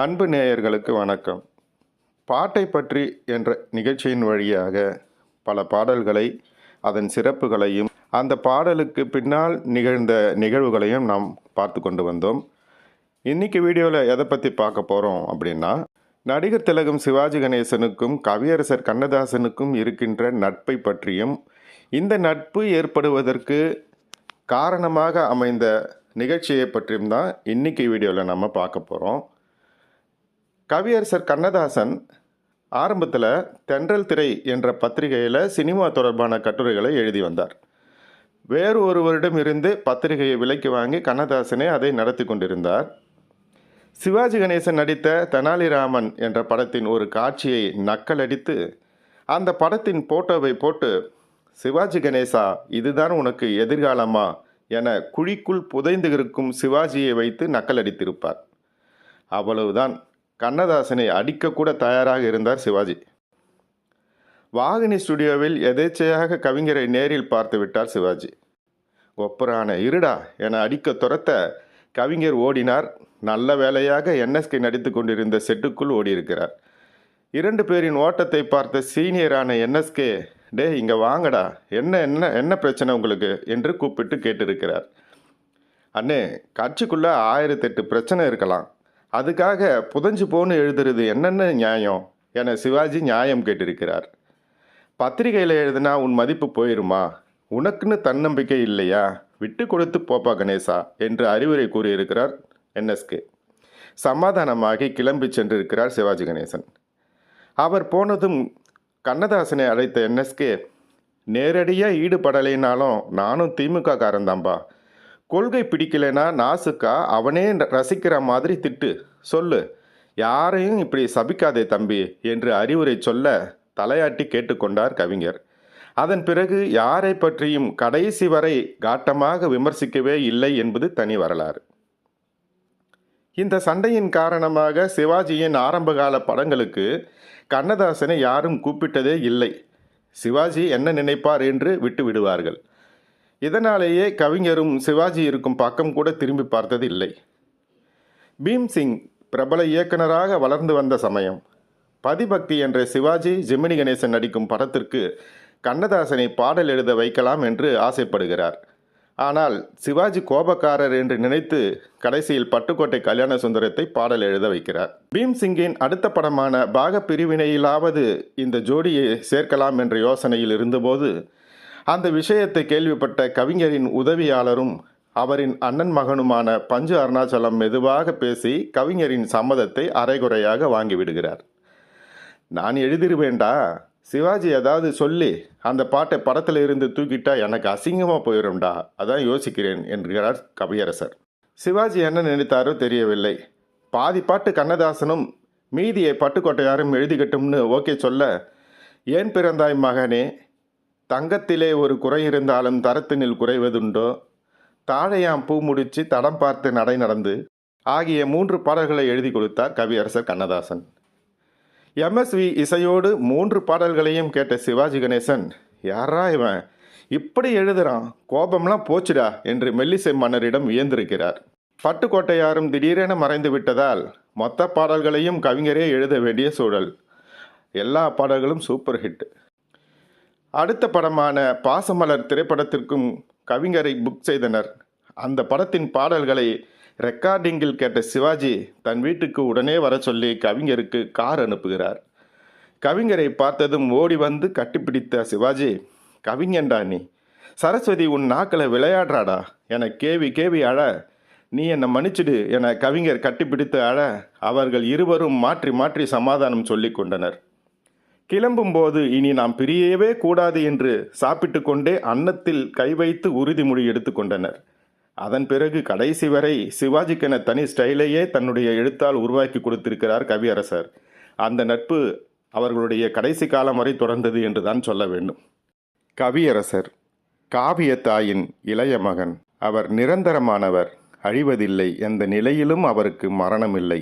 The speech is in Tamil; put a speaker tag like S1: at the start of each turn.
S1: அன்பு நேயர்களுக்கு வணக்கம். பாட்டை பற்றி என்ற நிகழ்ச்சியின் வழியாக பல பாடல்களை அதன் சிறப்புகளையும் அந்த பாடலுக்கு பின்னால் நிகழ்ந்த நிகழ்வுகளையும் நாம் பார்த்து கொண்டு வந்தோம். இன்னைக்கு வீடியோவில் எதை பற்றி பார்க்க போகிறோம் அப்படின்னா நடிகர் திலகம் சிவாஜி கணேசனுக்கும் கவியரசர் கண்ணதாசனுக்கும் இருக்கின்ற நட்பை பற்றியும் இந்த நட்பு ஏற்படுவதற்கு காரணமாக அமைந்த நிகழ்ச்சியை பற்றியும் தான் இன்றைக்கி வீடியோவில் நம்ம பார்க்க போகிறோம் கவியரசர் கண்ணதாசன் ஆரம்பத்தில் தென்றல் திரை என்ற பத்திரிகையில் சினிமா தொடர்பான கட்டுரைகளை எழுதி வந்தார். வேறு ஒருவரிடம் இருந்து பத்திரிகையை விலைக்கு வாங்கி கண்ணதாசனே அதை நடத்தி கொண்டிருந்தார். சிவாஜி கணேசன் நடித்த தெனாலிராமன் என்ற படத்தின் ஒரு காட்சியை நக்கலடித்து அந்த படத்தின் போட்டோவை போட்டு சிவாஜி கணேசா இதுதான் உனக்கு எதிர்காலமா? என குழிக்குள் புதைந்து இருக்கும் சிவாஜியை வைத்து நக்கலடித்திருப்பார் அவ்வளவுதான். கண்ணதாசனை அடிக்கக்கூட தயாராக இருந்தார் சிவாஜி. வாகினி ஸ்டுடியோவில் எதேச்சையாக கவிஞரை நேரில் பார்த்து விட்டார் சிவாஜி. ஒப்பரான இருடா என அடிக்க துரத்த கவிஞர் ஓடினார். நல்ல வேலையாக என்எஸ்கே நடித்து கொண்டிருந்த செட்டுக்குள் ஓடியிருக்கிறார். இரண்டு பேரின் ஓட்டத்தை பார்த்த சீனியரான என்எஸ்கே டே இங்கே வாங்கடா. என்ன என்ன என்ன பிரச்சனை உங்களுக்கு? என்று கூப்பிட்டு கேட்டிருக்கிறார். அண்ணே கட்சிக்குள்ளே ஆயிரத்தெட்டு பிரச்சனை இருக்கலாம். அதுக்காக புதஞ்சு போன்னு எழுதுறது என்னென்ன நியாயம்? என சிவாஜி நியாயம் கேட்டிருக்கிறார். பத்திரிகையில் எழுதுனா உன் மதிப்பு போயிருமா? உனக்குன்னு தன்னம்பிக்கை இல்லையா? விட்டு கொடுத்து போப்பா கணேசா என்று அறிவுரை கூறியிருக்கிறார் என்எஸ்கே. சமாதானமாகி கிளம்பி சென்றிருக்கிறார் சிவாஜி கணேசன். அவர் போனதும் கண்ணதாசனை அழைத்த என்எஸ்கே நேரடியாக ஈடுபடலைனாலும் நானும் திமுக காரந்தாம்பா கொள்கை பிடிக்கலைன்னா நாசுக்கா? அவனே ரசிக்கிற மாதிரி திட்டு. சொல்லு. யாரையும் இப்படி சபிக்காதே தம்பி என்று அறிவுரை சொல்ல தலையாட்டி கேட்டுக்கொண்டார் கவிஞர். அதன் பிறகு யாரை பற்றியும் கடைசி வரை காட்டமாக விமர்சிக்கவே இல்லை என்பது தனி வரலாறு. இந்த சண்டையின் காரணமாக சிவாஜியின் ஆரம்பகால படங்களுக்கு கண்ணதாசனை யாரும் கூப்பிட்டதே இல்லை. சிவாஜி என்ன நினைப்பார் என்று விட்டு விடுவார்கள் இதனாலேயே கவிஞரும் சிவாஜி இருக்கும் பக்கம் கூட திரும்பி பார்த்தது இல்லை பீம்சிங் பிரபல இயக்குனராக வளர்ந்து வந்த சமயம். பதிபக்தி என்ற சிவாஜி ஜெமினி கணேசன் நடிக்கும் படத்திற்கு கண்ணதாசனை பாடல் எழுத வைக்கலாம் என்று ஆசைப்படுகிறார். ஆனால் சிவாஜி கோபக்காரர் என்று நினைத்து கடைசியில் பட்டுக்கோட்டை கல்யாண சுந்தரத்தை பாடல் எழுத வைக்கிறார். பீம்சிங்கின் அடுத்த படமான பாக பிரிவினையிலாவது இந்த ஜோடியை சேர்க்கலாம் என்ற யோசனையில் இருந்தபோது அந்த விஷயத்தை கேள்விப்பட்ட கவிஞரின் உதவியாளரும் அவரின் அண்ணன் மகனுமான பஞ்சு அருணாச்சலம் மெதுவாக பேசி கவிஞரின் சம்மதத்தை அரைகுறையாக வாங்கிவிடுகிறார் நான் எழுதிருவேண்டா சிவாஜி ஏதாவது சொல்லி அந்த பாட்டை படத்தில் இருந்து தூக்கிட்டா எனக்கு அசிங்கமாக போயிடும்டா அதான் யோசிக்கிறேன் என்கிறார் கவியரசர். சிவாஜி என்ன நினைத்தாரோ தெரியவில்லை. பாதி பாட்டு கண்ணதாசனும் மீதியை பட்டுக்கோட்டையாரும் எழுதிக்கட்டும்னு ஓகே சொல்ல ஏன் பிறந்தாய் மகனே? தங்கத்திலே ஒரு குறை இருந்தாலும் தரத்தினில் குறைவதுண்டோ? தாழையாம் பூ முடிச்சு தடம் பார்த்து நடை நடந்து ஆகிய மூன்று பாடல்களை எழுதி கொடுத்தார் கவியரசர் கண்ணதாசன். எம்எஸ்வி இசையோடு மூன்று பாடல்களையும் கேட்ட சிவாஜி கணேசன் யாரா இவன்? இப்படி எழுதுறான். கோபம்லாம் போச்சுடா என்று மெல்லிசை மன்னரிடம் வியந்திருக்கிறார். பட்டுக்கோட்டையாரும் திடீரென மறைந்து விட்டதால் மொத்த பாடல்களையும் கவிஞரே எழுத வேண்டிய சூழல். எல்லா பாடல்களும் சூப்பர் ஹிட். அடுத்த படமான பாசமலர் திரைப்படத்திற்கும் கவிஞரை புக் செய்தனர். அந்த படத்தின் பாடல்களை ரெக்கார்டிங்கில் கேட்ட சிவாஜி தன் வீட்டுக்கு உடனே வர சொல்லி கவிஞருக்கு கார் அனுப்புகிறார். கவிஞரை பார்த்ததும் ஓடி வந்து கட்டிப்பிடித்த சிவாஜி கவிஞன்டா நீ சரஸ்வதி உன் நாக்களை விளையாடுறாடா என கேவி கேவி அழ நீ என்னை மன்னிச்சிடு என கவிஞர் கட்டிப்பிடித்து அழ அவர்கள் இருவரும் மாற்றி மாற்றி சமாதானம் சொல்லி கொண்டனர். கிளம்பும்போது இனி நாம் பிரியவே கூடாது என்று சாப்பிட்டு கொண்டே அன்னத்தில் கை வைத்து உறுதிமொழி எடுத்துக்கொண்டனர். அதன் பிறகு கடைசி வரை சிவாஜிக்கென தனி ஸ்டைலையே தன்னுடைய எழுத்தால் உருவாக்கி கொடுத்திருக்கிறார் கவியரசர். அந்த நட்பு அவர்களுடைய கடைசி காலம் வரை தொடர்ந்தது என்று தான் சொல்ல வேண்டும். கவியரசர் காவிய தாயின் இளைய மகன். அவர் நிரந்தரமானவர் அழிவதில்லை. எந்த நிலையிலும் அவருக்கு மரணமில்லை.